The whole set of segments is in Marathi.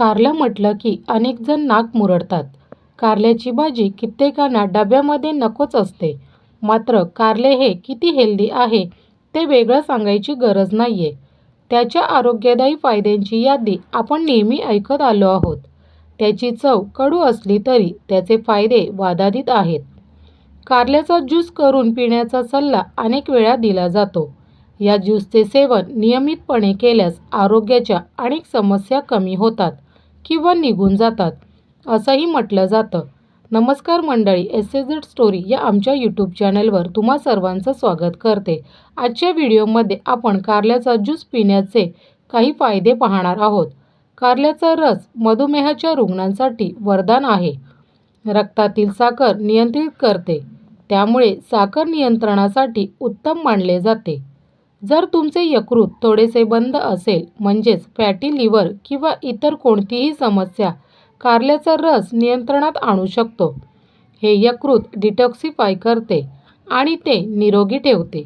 कारलं म्हटलं की अनेक जण नाक मुरडतात. कारल्याची भाजी कित्येकांना डब्यामध्ये नकोच असते. मात्र कारले हे किती हेल्दी आहे ते वेगळं सांगायची गरज नाहीये. त्याच्या आरोग्यदायी फायद्यांची यादी आपण नेहमी ऐकत आलो आहोत. त्याची चव कडू असली तरी त्याचे फायदे वादातीत आहेत. कारल्याचा ज्यूस करून पिण्याचा सल्ला अनेक वेळा दिला जातो. या ज्यूसचे सेवन नियमितपणे केल्यास आरोग्याच्या अनेक समस्या कमी होतात किंवा निघून जातात असंही म्हटलं जातं. नमस्कार मंडळी, एस ए झेड स्टोरी या आमच्या यूट्यूब चॅनलवर तुम्हा सर्वांचं स्वागत करते. आजच्या व्हिडिओमध्ये आपण कारल्याचा ज्यूस पिण्याचे काही फायदे पाहणार आहोत. कारल्याचा रस मधुमेहाच्या रुग्णांसाठी वरदान आहे. रक्तातील साखर नियंत्रित करते, त्यामुळे साखर नियंत्रणासाठी उत्तम मानले जाते. जर तुमचे यकृत थोडेसे बंद असेल म्हणजेच फॅटी लिव्हर किंवा इतर कोणतीही समस्या कारल्याचा रस नियंत्रणात आणू शकतो. हे यकृत डिटॉक्सिफाय करते आणि ते निरोगी ठेवते.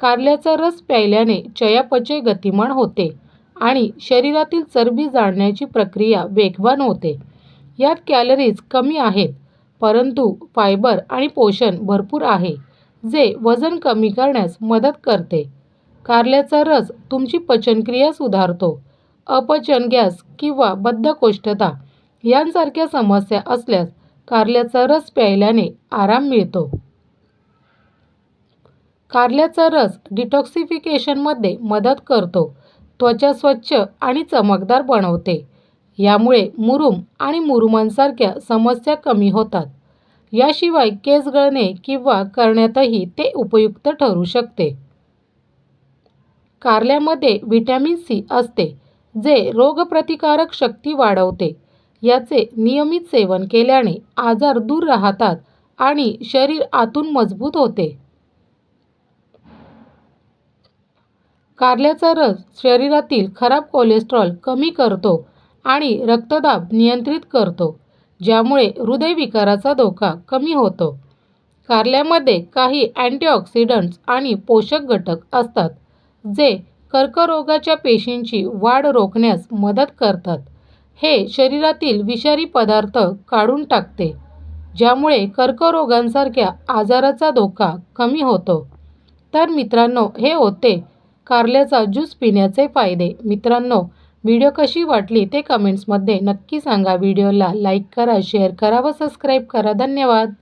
कारल्याचा रस प्यायल्याने चयापचय गतिमान होते आणि शरीरातील चरबी जाळण्याची प्रक्रिया वेगवान होते. यात कॅलरीज कमी आहेत, परंतु फायबर आणि पोषण भरपूर आहे, जे वजन कमी करण्यास मदत करते. कारल्याचा रस तुमची पचनक्रिया सुधारतो. अपचन, गॅस किंवा बद्धकोष्ठता यांसारख्या समस्या असल्यास कारल्याचा रस प्यायल्याने आराम मिळतो. कारल्याचा रस डिटॉक्सिफिकेशनमध्ये मदत करतो. त्वचा स्वच्छ आणि चमकदार बनवते. यामुळे मुरुम आणि मुरुमांसारख्या समस्या कमी होतात. याशिवाय केस गळणे किंवा करण्यातही ते उपयुक्त ठरू शकते. कारल्यामध्ये व्हिटॅमिन सी असते, जे रोगप्रतिकारक शक्ती वाढवते. याचे नियमित सेवन केल्याने आजार दूर राहतात आणि शरीर आतून मजबूत होते. कारल्याचा रस शरीरातील खराब कोलेस्ट्रॉल कमी करतो आणि रक्तदाब नियंत्रित करतो, ज्यामुळे हृदयविकाराचा धोका कमी होतो. कारल्यामध्ये काही अँटीऑक्सिडंट्स आणि पोषक घटक असतात, जे कर्करोगाच्या पेशींची वाढ रोखण्यास मदत करतात. हे शरीरातील विषारी पदार्थ काढून टाकते, ज्यामुळे कर्करोगांसारख्या आजाराचा धोका कमी होतो. तर मित्रांनो, हे होते कारल्याचा ज्यूस पिण्याचे फायदे. मित्रांनो, व्हिडिओ कशी वाटली ते कमेंट्समध्ये नक्की सांगा. व्हिडिओला लाईक करा, शेअर करा व सबस्क्राईब करा. धन्यवाद.